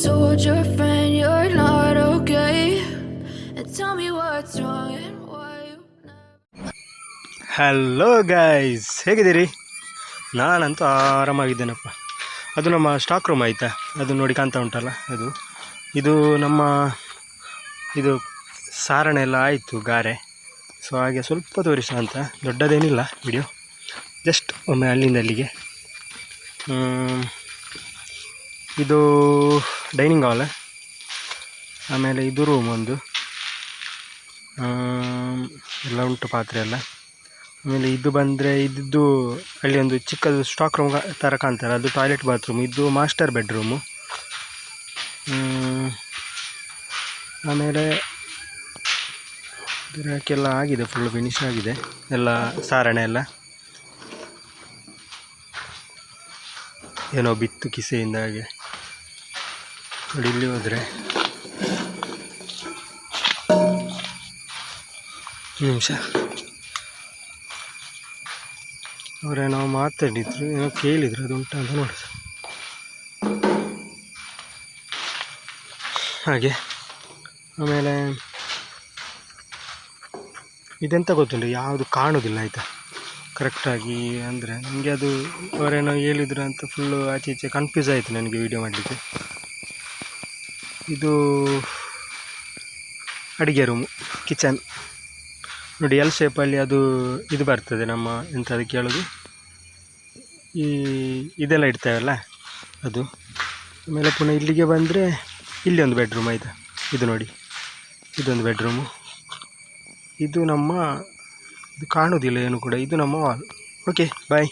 told your friend you're not okay. And tell me what's wrong and why you. Hello guys ಹೇಗಿದ್ದೀರಿ? ನಾನಂತೂ ಆರಾಮಾಗಿದ್ದೇನಪ್ಪ. ಅದು ನಮ್ಮ stock room ಆಯಿತಾ ಅದು ನೋಡಿ ಕಾಣ್ತಾ ಉಂಟಲ್ಲ ಅದು. ಇದು ನಮ್ಮ, ಇದು ಸಾರಣ ಎಲ್ಲ ಆಯಿತು ಗಾರೆ. ಸೊ ಹಾಗೆ ಸ್ವಲ್ಪ ತೋರಿಸೋ ಅಂತ. ದೊಡ್ಡದೇನಿಲ್ಲ ವಿಡಿಯೋ ಜಸ್ಟ್ ಒಮ್ಮೆ ಅಲ್ಲಿಂದ ಅಲ್ಲಿಗೆ. ಇದು ಡೈನಿಂಗ್ ಹಾಲ್. ಆಮೇಲೆ ಇದು ರೂಮ್ ಒಂದು. ಎಲ್ಲ ಉಂಟು ಪಾತ್ರೆ ಎಲ್ಲ. ಆಮೇಲೆ ಇದು ಬಂದರೆ ಇದ್ದು ಅಲ್ಲಿ ಒಂದು ಚಿಕ್ಕದು ಸ್ಟಾಕ್ ರೂಮ್ ಥರ ಕಾಣ್ತಾರೆ ಅದು ಟಾಯ್ಲೆಟ್ ಬಾತ್ರೂಮ್ ಇದು ಮಾಸ್ಟರ್ ಬೆಡ್ರೂಮು ಆಮೇಲೆ ಇದಕ್ಕೆಲ್ಲ ಆಗಿದೆ ಫುಲ್ ಫಿನಿಶ್ ಆಗಿದೆ. ಎಲ್ಲ ಸಾರಣೆ ಎಲ್ಲ. ಏನೋ ಬಿತ್ತು ಕಿಸೆಯಿಂದ ಹಾಗೆ. ಇಲ್ಲಿ ಹೋದರೆ. ನಿಮಿಷ. ಅವರೇನೋ ಮಾತಾಡಿದ್ರು, ಏನೋ ಕೇಳಿದ್ರು, ಅದು ಉಂಟಾ ಅಂತ ನೋಡಿ. ಹಾಗೆ. ಆಮೇಲೆ, ಇದೆಂತ ಗೊತ್ತುಂಟು, ಯಾವುದು ಕಾಣೋದಿಲ್ಲ ಆಯಿತಾ? ಕರೆಕ್ಟಾಗಿ ಅಂದರೆ ನನಗೆ ಅದು ಅವರೇನೋ ಹೇಳಿದ್ರು ಅಂತ ಫುಲ್ಲು ಆಚೆ ಈಚೆ ಕನ್ಫ್ಯೂಸ್ ಆಯಿತು ನನಗೆ ವೀಡಿಯೋ ಮಾಡಲಿಕ್ಕೆ. ಇದು ಅಡುಗೆ ರೂಮು ಕಿಚನ್ ನೋಡಿ ಎಲ್ ಶೇಪಲ್ಲಿ ಅದು ಇದು ಬರ್ತದೆ ನಮ್ಮ ಎಂತ ಅದಕ್ಕೆ ಹೇಳೋದು ಈ ಇದೆಲ್ಲ ಇಡ್ತೇವಲ್ಲ ಅದು. ಆಮೇಲೆ ಪುನಃ ಇಲ್ಲಿಗೆ ಬಂದರೆ ಇಲ್ಲಿ ಒಂದು ಬೆಡ್ರೂಮ್ ಆಯಿತಾ. ಇದು ನೋಡಿ, ಇದೊಂದು ಬೆಡ್ರೂಮು ಇದು ನಮ್ಮ, ಇದು ಕಾಣೋದಿಲ್ಲ ಏನು ಕೂಡ. ಇದು ನಮ್ಮ ವಾಲ್ ಓಕೆ ಬಾಯ್